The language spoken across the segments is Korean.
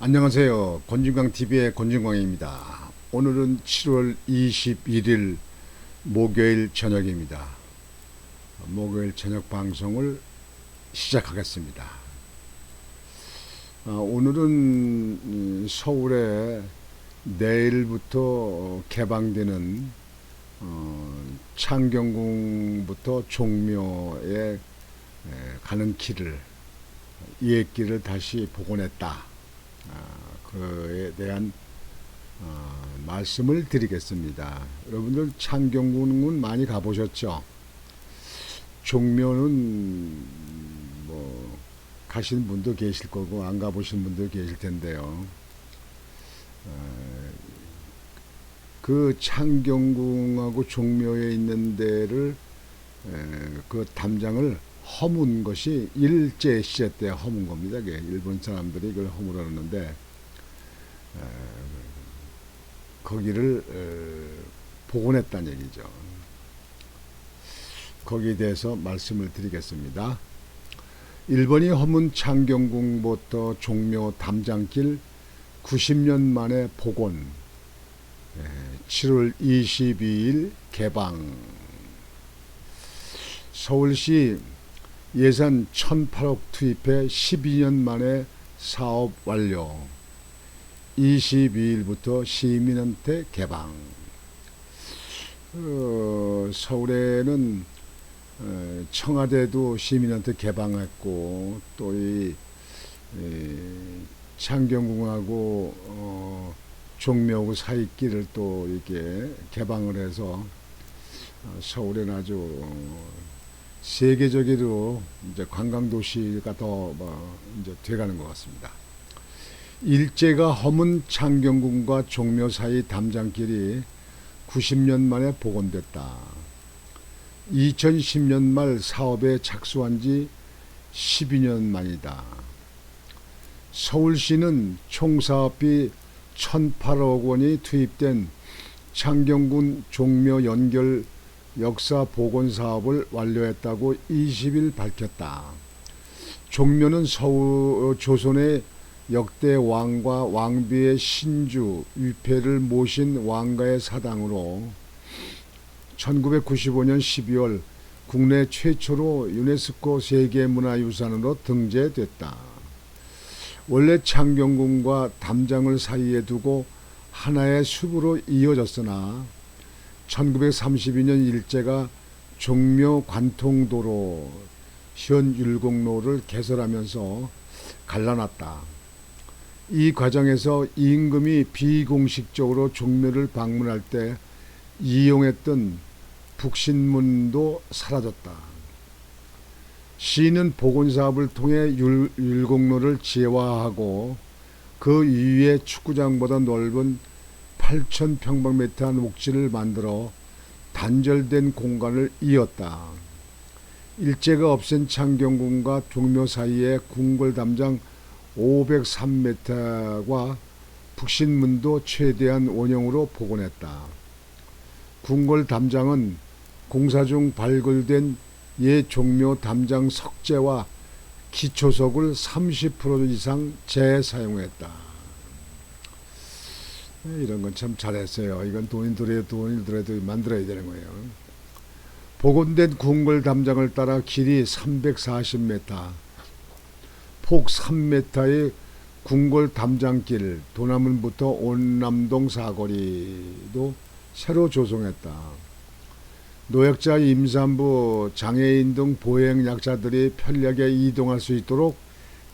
안녕하세요. 권진광 TV의 권진광입니다. 오늘은 7월 21일 목요일 저녁입니다. 목요일 저녁 방송을 시작하겠습니다. 아, 오늘은 음, 서울에 내일부터 개방되는 어, 창경궁부터 종묘에 에, 가는 길을 이해길을 다시 복원했다. 아, 그에 대한 어, 말씀을 드리겠습니다. 여러분들 창경궁은 많이 가보셨죠? 종묘는 뭐 가신 분도 계실 거고 안 가보신 분도 계실 텐데요. 어, 그 창경궁하고 종묘에 있는 데를 에, 그 담장을 허문 것이 일제 시대 때 허문 겁니다. 그게 일본 사람들이 그걸 허물었는데 에, 거기를 에, 복원했다는 얘기죠. 거기에 대해서 말씀을 드리겠습니다. 일본이 허문 창경궁부터 종묘 담장길 90년 만에 복원, 에, 7월 22일 개방. 서울시 예산 1,008억 투입해 12년 만에 사업 완료. 22일부터 시민한테 개방. 어, 서울에는 어, 청와대도 시민한테 개방했고 또이 창경궁하고 어, 종묘하고 사이길을 또 이렇게 개방을 해서 어, 서울에는 아주 어, 세계적으로 이제 관광 도시가 더뭐 이제 돼가는 것 같습니다. 일제가 허문 창경궁과 종묘 사이 담장길이 90년 만에 복원됐다. 2010년 말 사업에 착수한 지 12년 만이다. 서울시는 총 사업비 1,008억 원이 투입된 창경군 종묘 연결 역사 복원 사업을 완료했다고 20일 밝혔다. 종묘는 서울 조선의 역대 왕과 왕비의 신주 위패를 모신 왕가의 사당으로 1995년 12월 국내 최초로 유네스코 세계문화유산으로 등재됐다. 원래 창경궁과 담장을 사이에 두고 하나의 숲으로 이어졌으나 1932년 일제가 종묘 관통도로 현 율곡로를 개설하면서 갈라놨다. 이 과정에서 임금이 비공식적으로 종묘를 방문할 때 이용했던 북신문도 사라졌다. 시는 복원사업을 통해 율, 율곡로를 재화하고 그 위에 축구장보다 넓은 8,000평방미터 녹지를 만들어 단절된 공간을 이었다. 일제가 없앤 창경궁과 종묘 사이에 궁궐 담장 503m과 북신문도 최대한 원형으로 복원했다. 궁궐 담장은 공사 중 발굴된 옛 종묘 담장 석재와 기초석을 30% 이상 재사용했다. 이런 건 참 잘했어요. 이건 돈이 들어야 돈이 들어도 만들어야 되는 거예요. 복원된 궁궐 담장을 따라 길이 340m, 폭 3m의 궁궐 담장길 도남문부터 온남동 사거리도 새로 조성했다. 노약자 임산부 장애인 등 보행 약자들이 편리하게 이동할 수 있도록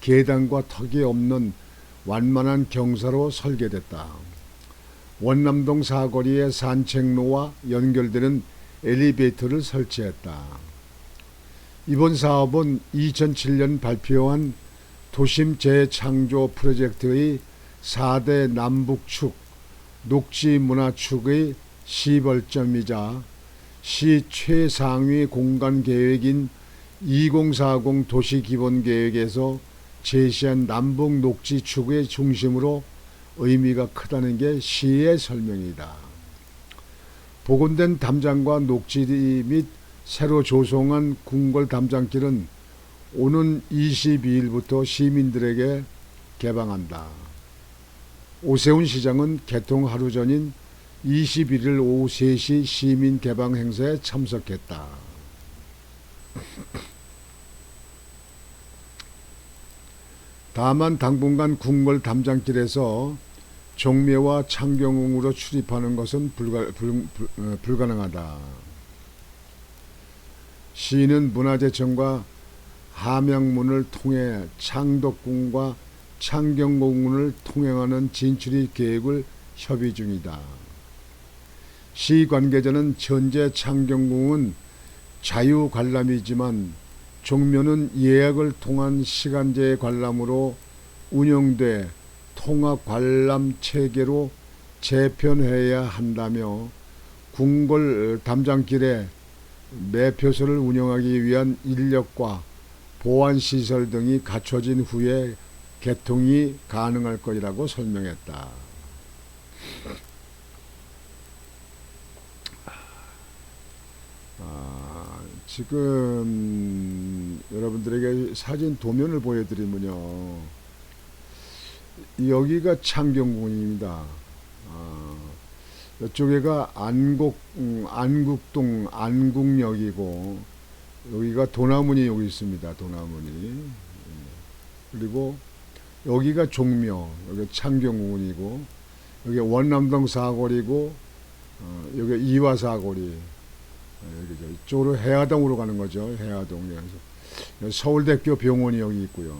계단과 턱이 없는 완만한 경사로 설계됐다. 원남동 사거리에 산책로와 연결되는 엘리베이터를 설치했다. 이번 사업은 2007년 발표한 도심 재창조 프로젝트의 4대 남북축 녹지문화축의 시벌점이자 시 최상위 공간 계획인 2040 도시기본계획에서 제시한 남북 녹지축의 중심으로 의미가 크다는 게 시의 설명이다. 복원된 담장과 녹지 및 새로 조성한 궁궐 담장길은 오는 22일부터 시민들에게 개방한다. 오세훈 시장은 개통 하루 전인 21일 오후 3시 시민 개방 행사에 참석했다. 다만 당분간 궁궐 담장길에서 종묘와 창경궁으로 출입하는 것은 불가, 불, 불, 어, 불가능하다. 시인은 문화재청과 함양문을 통해 창덕궁과 창경궁을 통행하는 진출입 계획을 협의 중이다. 시 관계자는 현재 창경궁은 자유 관람이지만 종묘는 예약을 통한 시간제 관람으로 운영돼 통합 관람 체계로 재편해야 한다며 궁궐 담장길에 매표소를 운영하기 위한 인력과 보안 시설 등이 갖춰진 후에 개통이 가능할 것이라고 설명했다. 아, 지금 여러분들에게 사진 도면을 보여드리면요. 여기가 창경궁입니다. 아, 이쪽에가 안국 음, 안국동 안국역이고 여기가 도나문이 여기 있습니다. 도나문이 예. 그리고 여기가 종묘 여기 창경궁이고 여기 원남동 사거리고 어, 여기 이화 사거리 어, 여기죠. 이쪽으로 해화동으로 가는 거죠. 해화동에서 서울대교 병원이 여기 있고요.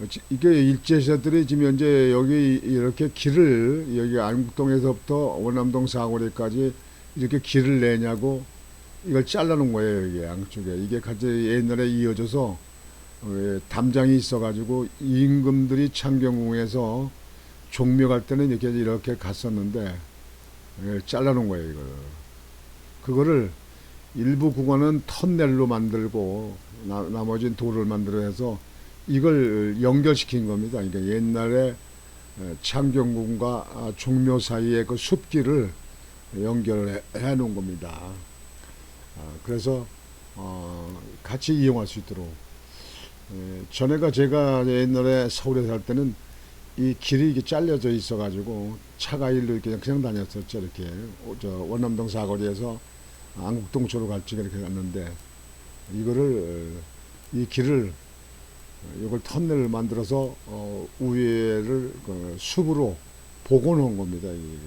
어, 지- 이게 일제시대들이 지금 현재 여기 이렇게 길을 여기 안국동에서부터 원남동 사거리까지 이렇게 길을 내냐고 이걸 잘라놓은 거예요 이게 양쪽에 이게 같이 옛날에 이어져서 어, 예, 담장이 있어가지고 임금들이 창경궁에서 종묘 갈 때는 이렇게 이렇게 갔었는데 예, 잘라놓은 거예요 이걸 그거를 일부 구간은 터널로 만들고 나, 나머지는 도를 만들어서 이걸 연결시킨 겁니다. 그러니까 옛날에 에, 창경궁과 아, 종묘 사이의 그 숲길을 연결해 해 놓은 겁니다. 아, 그래서 어, 같이 이용할 수 있도록 에, 전에가 제가 옛날에 서울에 살 때는 이 길이 이게 잘려져 있어가지고 차가 일로 이렇게 그냥 다녔었죠 이렇게 원남동 사거리에서 안국 동 쪽으로 갈지 이렇게 갔는데 이거를 어, 이 길을 이걸 터널을 만들어서 어, 우회를 그 숲으로 복원한 겁니다. 이게.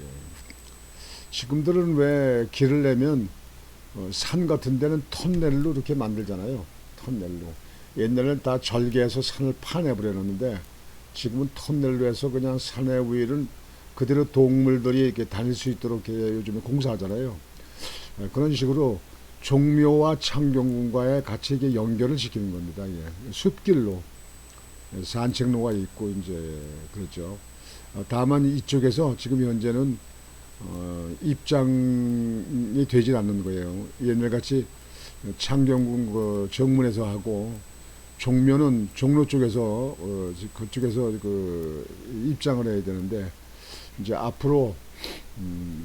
지금들은 왜 길을 내면 어, 산 같은 데는 터널로 이렇게 만들잖아요. 터널로. 옛날에는 다 절개해서 산을 파내버렸는데 지금은 터널로 해서 그냥 산의 위를 그대로 동물들이 이렇게 다닐 수 있도록 요즘에 공사하잖아요. 예, 그런 식으로 종묘와 창경궁과의 같이 이게 연결을 시키는 겁니다. 예. 숲길로 예, 산책로가 있고 이제 그렇죠. 어, 다만 이쪽에서 지금 현재는 어, 입장이 되질 않는 거예요. 옛날같이 창경궁 그 정문에서 하고 종묘는 종로 쪽에서 어, 지- 그쪽에서 그 입장을 해야 되는데 이제 앞으로 음,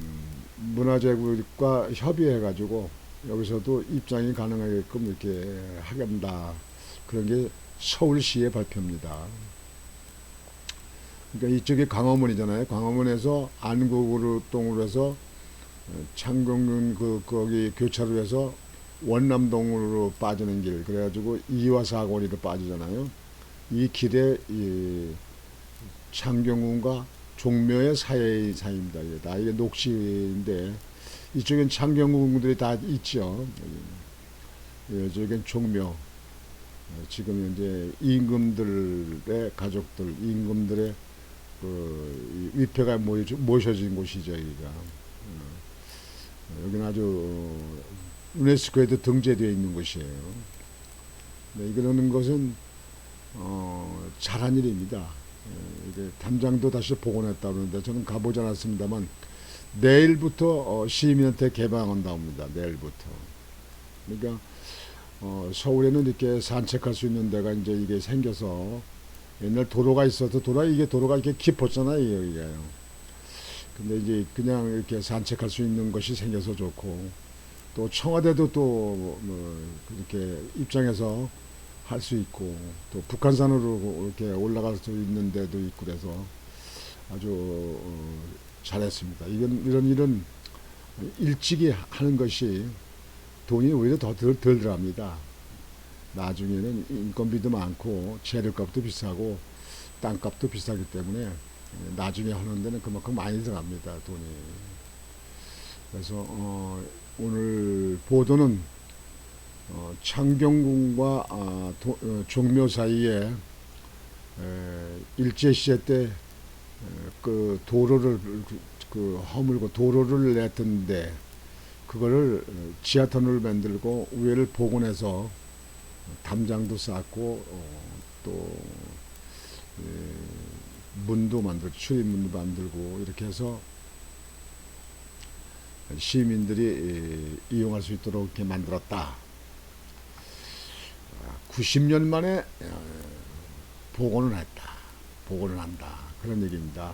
문화재국과 협의해 가지고 여기서도 입장이 가능하게끔 이렇게 하겠다 그런 게 서울시의 발표입니다. 그러니까 이쪽이 광화문이잖아요. 광화문에서 안국으로 동으로 해서 어, 창경궁 그 거기 교차로에서 원남동으로 빠지는 길 그래가지고 이화 사거리로 빠지잖아요. 이 길에 이 창경궁과 종묘의. 이게 다 이게 녹시인데 이쪽엔 창경궁들이 다 있죠. 예, 이쪽엔 종묘. 어, 지금 현재 임금들의 가족들, 임금들의 그이 위패가 모셔진 곳이죠, 여기가. 어, 여기는 아주 유네스코에도 등재되어 있는 곳이에요. 네, 이러는 것은 어, 잘한 일입니다. 예, 이게 담장도 다시 복원했다 그러는데 저는 가보지 않았습니다만 내일부터 어, 시민한테 개방한다 옵니다. 내일부터. 그러니까 어, 서울에는 이렇게 산책할 수 있는 데가 이제 이게 생겨서 옛날 도로가 있어서 도로가 이게 도로가 이렇게 깊었잖아요 여기가요. 근데 이제 그냥 이렇게 산책할 수 있는 것이 생겨서 좋고 또 청와대도 또 뭐 이렇게 입장해서 할 수 있고 또 북한산으로 이렇게 올라갈 수 있는 데도 있고 그래서 아주 어, 잘했습니다. 이런 이런 일은 일찍이 하는 것이 돈이 오히려 더덜 들합니다. 나중에는 인건비도 많고 재료값도 비싸고 땅값도 비싸기 때문에 나중에 하는 데는 그만큼 많이 들어갑니다 돈이. 그래서 어, 오늘 보도는 어, 창경궁과 아, 도- 어, 종묘 사이에 에, 일제 시대 때 그 도로를 그, 그 허물고 도로를 냈던데 그거를 어, 지하터널을 만들고 위에를 복원해서 담장도 쌓고 어, 또 에, 문도 만들고 출입문도 만들고 이렇게 해서 시민들이 에, 이용할 수 있도록 이렇게 만들었다. 90년 만에 어, 복원을 했다. 복원을 한다. 그런 얘기입니다.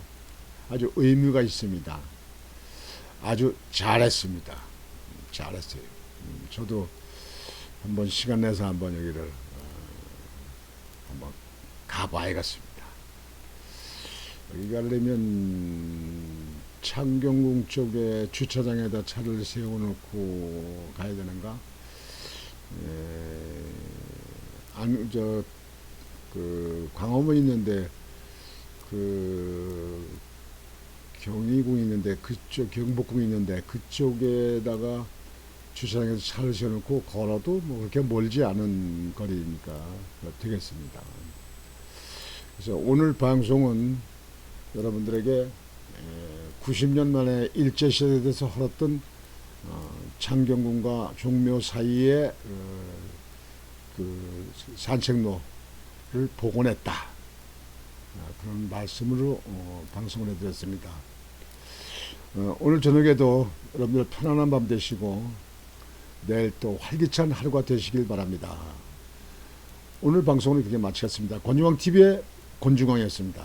아주 의미가 있습니다. 아주 잘했습니다. 잘했어요. 음, 저도 한번 시간 내서 한번 여기를 어, 한번 가봐야겠습니다. 여기 가려면 창경궁 쪽에 주차장에다 차를 세워놓고 가야 되는가? 에, 안, 저, 그, 광화문 있는데, 그, 경희궁 있는데, 그쪽, 경복궁 있는데, 그쪽에다가 주차장에서 차를 세워놓고 걸어도 뭐 그렇게 멀지 않은 거리니까 되겠습니다. 그래서 오늘 방송은 여러분들에게 90년 만에 일제시대에 대해서 헐었던 어, 창경궁과 종묘 사이에 어, 그 산책로를 복원했다. 아, 그런 말씀으로 어, 방송을 해드렸습니다. 어, 오늘 저녁에도 여러분들 편안한 밤 되시고 내일 또 활기찬 하루가 되시길 바랍니다. 오늘 방송을 그렇게 마치겠습니다. 권중왕 TV의 권중왕이었습니다.